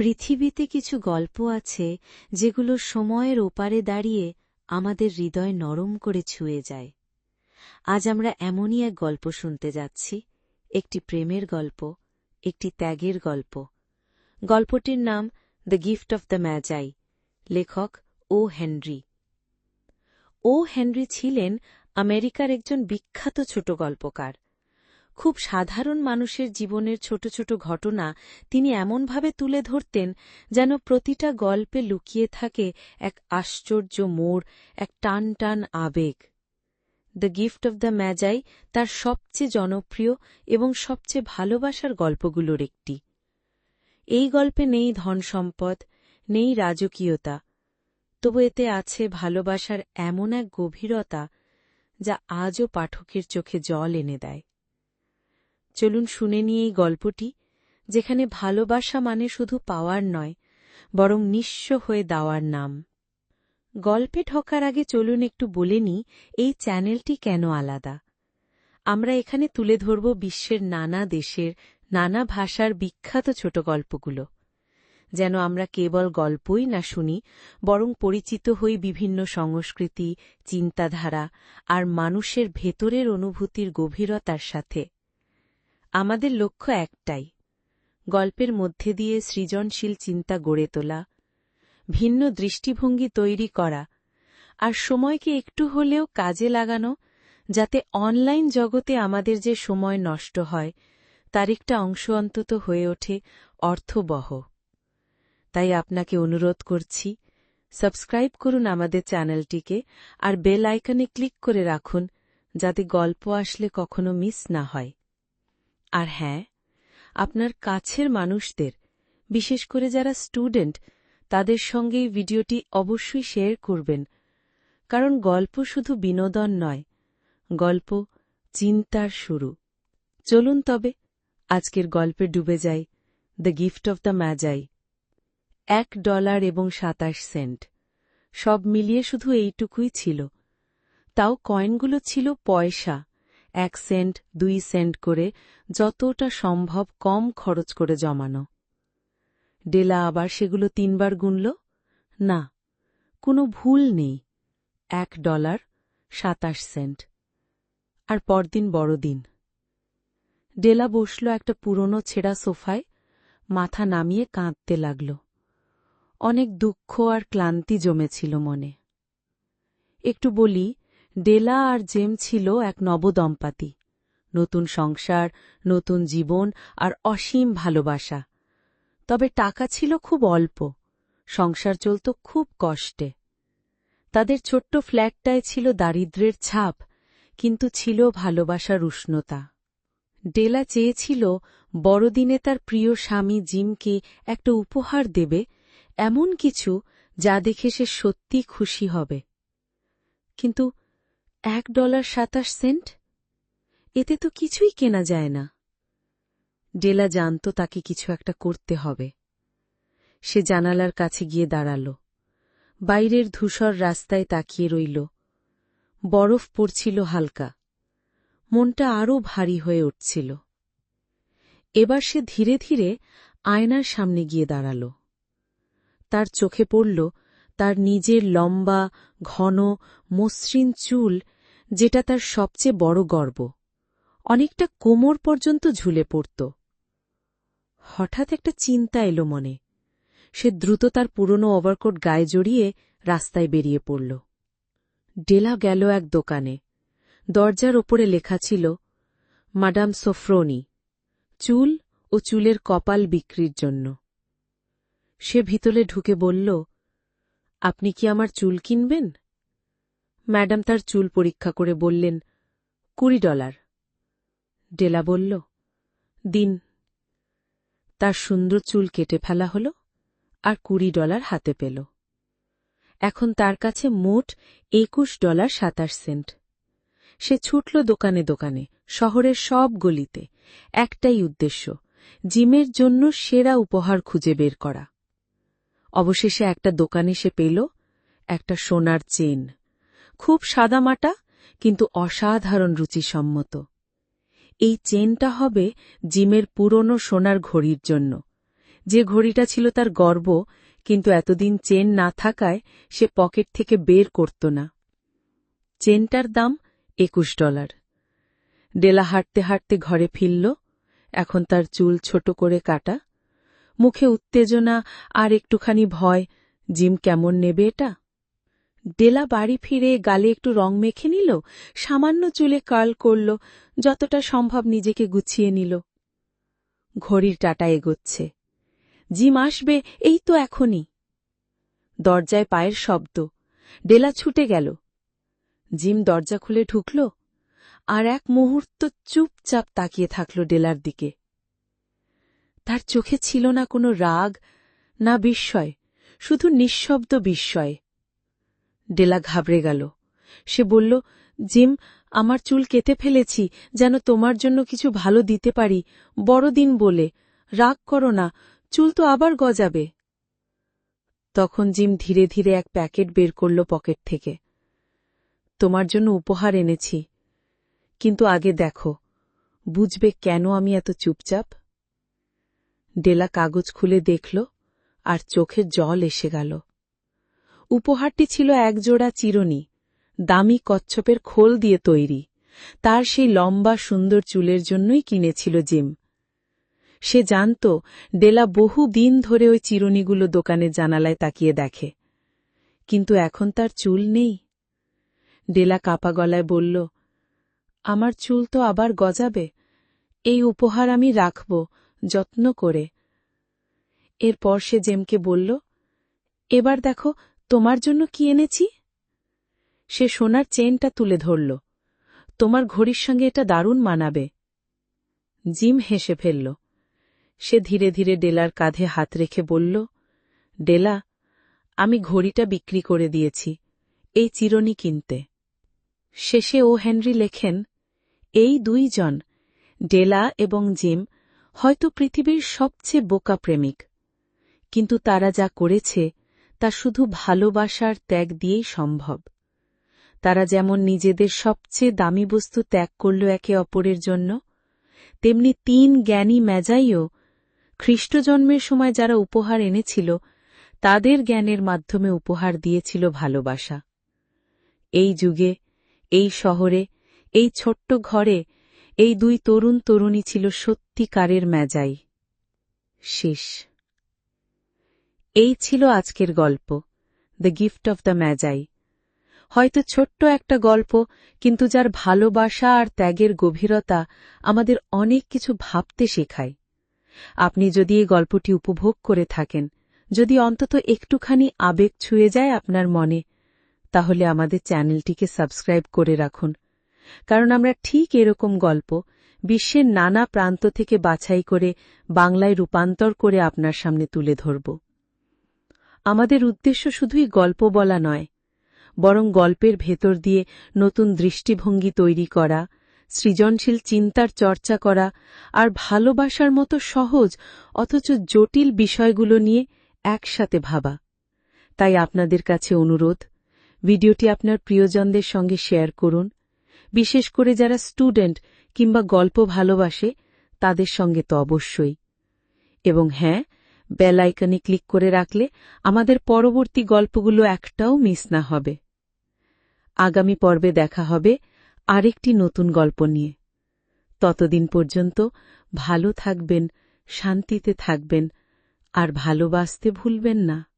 পৃথিবীতে কিছু গল্প আছে যেগুলো সময়ের ওপারে দাঁড়িয়ে আমাদের হৃদয় নরম করে ছুঁয়ে যায়। আজ আমরা এমনই এক গল্প শুনতে যাচ্ছি, একটি প্রেমের গল্প, একটি ত্যাগের গল্প। গল্পটির নাম the gift of the Magi লেখক ও হেনরি। ও হেনরি ছিলেন আমেরিকার একজন বিখ্যাত ছোট গল্পকার। খুব সাধারণ মানুষের জীবনের ছোট ছোট ঘটনা তিনি এমনভাবে তুলে ধরতেন যেন প্রতিটা গল্পে লুকিয়ে থাকে এক আশ্চর্য মোড়, এক টান টান আবেগ। The gift of the Magi তার সবচেয়ে জনপ্রিয় এবং সবচেয়ে ভালোবাসার গল্পগুলোর একটি। এই গল্পে নেই ধনসম্পদ নেই রাজকীয়তা, তবু এতে আছে ভালোবাসার এমন এক গভীরতা যা আজও পাঠকের চোখে জল এনে দেয়। চলুন শুনে নিয়ে এই গল্পটি, যেখানে ভালোবাসা মানে শুধু পাওয়ার নয়, বরং নিঃস্ব হয়ে দেওয়ার নাম। গল্পে ঢোকার আগে চলুন একটু বলে নি এই চ্যানেলটি কেন আলাদা? আমরা এখানে তুলে ধরব বিশ্বের নানা দেশের, নানা ভাষার বিখ্যাত ছোট গল্পগুলো। যেন আমরা কেবল গল্পই না শুনি, বরং পরিচিত হই বিভিন্ন সংস্কৃতি, চিন্তাধারা, আর মানুষের ভেতরের অনুভূতির গভীরতার সাথে। আমাদের লক্ষ্য একটাই, গল্পের মধ্যে দিয়ে সৃজনশীল চিন্তা গড়ে তোলা, ভিন্ন দৃষ্টিভঙ্গি তৈরি করা, আর সময়কে একটু হলেও কাজে লাগানো, যাতে অনলাইন জগতে আমাদের যে সময় নষ্ট হয়, তার একটা অংশ অন্তত হয়ে ওঠে অর্থবহ। তাই আপনাকে অনুরোধ করছি, সাবস্ক্রাইব করুন আমাদের চ্যানেলটিকে আর বেল আইকনে ক্লিক করে রাখুন, যাতে গল্প আসলে কখনো মিস না হয়। আর হ্যাঁ আপনার কাছের মানুষদের, বিশেষ করে যারা স্টুডেন্ট, তাদের সঙ্গে ভিডিওটি অবশ্যই শেয়ার করবেন। কারণ গল্প শুধু বিনোদন নয়, গল্প চিন্তার শুরু। চলুন তবে, আজকের গল্পে ডুবে যাই the gift of the Magi এক ডলার এবং সাতাশ সেন্ট। সব মিলিয়ে শুধু এইটুকুই ছিল। তাও কয়েনগুলো ছিল পয়সা। এক সেন্ট, দুই সেন্ট করে যতটা সম্ভব কম খরচ করে জমানো। ডেলা আবার সেগুলো তিনবার গুনল? না, কোনো ভুল নেই। এক ডলার, সাতাশ সেন্ট। আর পরদিন বড়দিন। ডেলা বসল একটা পুরনো ছেঁড়া সোফায়, মাথা নামিয়ে কাঁদতে লাগল। অনেক দুঃখ আর ক্লান্তি জমেছিল মনে। একটু বলি ডেলা আর জেম ছিল এক নবদম্পাতি। নতুন সংসার, নতুন জীবন আর অসীম ভালোবাসা। তবে টাকা ছিল খুব অল্প। সংসার চলত খুব কষ্টে। তাদের ছোট্ট ফ্ল্যাটটায় ছিল দারিদ্র্যের ছাপ, কিন্তু ছিল ভালোবাসার উষ্ণতা। ডেলা চেয়েছিল বড়দিনে তার প্রিয় স্বামী জিমকে একটা উপহার দেবে, এমন কিছু যা দেখে সে সত্যি খুশি হবে। কিন্তু এক ডলার সাতাশ সেন্ট? এতে তো কিছুই কেনা যায় না। ডেলা জানত তাকে কিছু একটা করতে হবে। সে জানালার কাছে গিয়ে দাঁড়াল। বাইরের ধূসর রাস্তায় তাকিয়ে রইল। বরফ পড়ছিল হালকা। মনটা আরও ভারী হয়ে উঠছিল। এবার সে ধীরে ধীরে আয়নার সামনে গিয়ে দাঁড়াল। তার চোখে পড়ল তার নিজের লম্বা, ঘন, মসৃণ চুল, যেটা তার সবচেয়ে বড় গর্ব। অনেকটা কোমর পর্যন্ত ঝুলে পড়ত। হঠাৎ একটা চিন্তা এলো মনে। সে দ্রুত তার পুরনো ওভারকোট গায়ে জড়িয়ে রাস্তায় বেরিয়ে পড়ল। ডেলা গেল এক দোকানে। দরজার ওপরে লেখা ছিল, মাডাম সোফ্রোনি, চুল ও চুলের কপাল বিক্রির জন্য। সে ভিতরে ঢুকে বলল আপনি কি আমার চুল কিনবেন? ম্যাডাম তার চুল পরীক্ষা করে বললেন, কুড়ি ডলার। ডেলা বলল, দিন। তার সুন্দর চুল কেটে ফেলা হল আর কুড়ি ডলার হাতে পেল। এখন তার কাছে মোট একুশ ডলার সাতাশ সেন্ট। সে ছুটল দোকানে দোকানে, শহরের সব গলিতে। একটাই উদ্দেশ্য, জিমের জন্য সেরা উপহার খুঁজে বের করা। অবশেষে একটা দোকানে সে পেল একটা সোনার চেন। খুব সাদামাটা কিন্তু অসাধারণ রুচিসম্মত। এই চেনটা হবে জিমের পুরনো সোনার ঘড়ির জন্য। যে ঘড়িটা ছিল তার গর্ব, কিন্তু এতদিন চেন না থাকায় সে পকেট থেকে বের করত না। চেনটার দাম একুশ ডলার। ডেলা হাঁটতে হাঁটতে ঘরে ফিরল, এখন তার চুল ছোট করে কাটা মুখে উত্তেজনা আর একটুখানি ভয়। জিম কেমন নেবে এটা? ডেলা বাড়ি ফিরে গালে একটু রং মেখে নিল, সামান্য চুলে কার্ল করল, যতটা সম্ভব নিজেকে গুছিয়ে নিল। ঘড়ির টাটা এগোচ্ছে। জিম আসবে, এই তো এখনই। দরজায় পায়ের শব্দ। ডেলা ছুটে গেল। জিম দরজা খুলে ঢুকল, আর এক মুহূর্ত চুপচাপ তাকিয়ে থাকল ডেলার দিকে। তার চোখে ছিল না কোনো রাগ, না বিস্ময়, শুধু নিঃশব্দ বিস্ময়। ডেলা ঘাবড়ে গেল। সে বলল, জিম, আমার চুল কেটে ফেলেছি, যেন তোমার জন্য কিছু ভালো দিতে পারি, বড়দিন বলে। রাগ করো না, চুল তো আবার গজাবে। তখন জিম ধীরে ধীরে এক প্যাকেট বের করল পকেট থেকে। তোমার জন্য উপহার এনেছি। কিন্তু আগে দেখো, বুঝবে কেন আমি এত চুপচাপ? ডেলা কাগজ খুলে দেখল আর চোখের জল এসে গেল। উপহারটি ছিল একজোড়া চিরনি, দামি কচ্ছপের খোল দিয়ে তৈরি। তার সেই লম্বা সুন্দর চুলের জন্যই কিনেছিল জিম। সে জানত ডেলা বহু দিন ধরে ওই চিরনিগুলো দোকানের জানালায় তাকিয়ে দেখে। কিন্তু এখন তার চুল নেই। ডেলা কাপা গলায় বলল, আমার চুল তো আবার গজাবে। এই উপহার আমি রাখব। যত্ন করে। এরপর সে জেমকে বলল, এবার দেখো, তোমার জন্য কি এনেছি? সে সোনার চেনটা তুলে ধরল। তোমার ঘড়ির সঙ্গে এটা দারুণ মানাবে। জিম হেসে ফেলল। সে ধীরে ধীরে ডেলার কাঁধে হাত রেখে বলল, ডেলা, আমি ঘড়িটা বিক্রি করে দিয়েছি, এই চিরনি কিনতে। শেষে ও হেনরি লেখেন, এই দুইজন, ডেলা এবং জিম হয়তো পৃথিবীর সবচেয়ে বোকা প্রেমিক। কিন্তু তারা যা করেছে, তা শুধু ভালোবাসার ত্যাগ দিয়েই সম্ভব। তারা যেমন নিজেদের সবচেয়ে দামি বস্তু ত্যাগ করল একে অপরের জন্য, তেমনি তিন জ্ঞানী ম্যাজাইও খ্রিস্টজন্মের সময় যারা উপহার এনেছিল, তাদের জ্ঞানের মাধ্যমে উপহার দিয়েছিল ভালোবাসা। এই যুগে, এই শহরে, এই ছোট্ট ঘরে এই দুই তরুণ তরুণী ছিল সত্যিকারের ম্যাজাই শেষ। এই ছিল আজকের গল্প the gift of the Magi হয়তো ছোট্ট একটা গল্প, কিন্তু যার ভালোবাসা আর ত্যাগের গভীরতা আমাদের অনেক কিছু ভাবতে শেখায়। আপনি যদি এই গল্পটি উপভোগ করে থাকেন, যদি অন্তত একটুখানি আবেগ ছুঁয়ে যায় আপনার মনে, তাহলে আমাদের চ্যানেলটিকে সাবস্ক্রাইব করে রাখুন। কারণ আমরা ঠিক এরকম গল্প বিশ্বের নানা প্রান্ত থেকে বাছাই করে বাংলায় রূপান্তর করে আপনার সামনে তুলে ধরব। আমাদের উদ্দেশ্য শুধুই গল্প বলা নয়, বরং গল্পের ভেতর দিয়ে নতুন দৃষ্টিভঙ্গি তৈরি করা, সৃজনশীল চিন্তার চর্চা করা আর ভালোবাসার মতো সহজ অথচ জটিল বিষয়গুলো নিয়ে একসাথে ভাবা। তাই আপনাদের কাছে অনুরোধ, ভিডিওটি আপনার প্রিয়জনদের সঙ্গে শেয়ার করুন বিশেষ করে যারা স্টুডেন্ট কিংবা গল্প ভালোবাসে, তাদের সঙ্গে তো অবশ্যই। এবং হ্যাঁ বেল আইকনে ক্লিক করে রাখলে আমাদের পরবর্তী গল্পগুলো একটাও মিস না হবে। আগামী পর্বে দেখা হবে আরেকটি নতুন গল্প নিয়ে। ততদিন পর্যন্ত ভালো থাকবেন, শান্তিতে থাকবেন, আর ভালোবাসতে ভুলবেন না।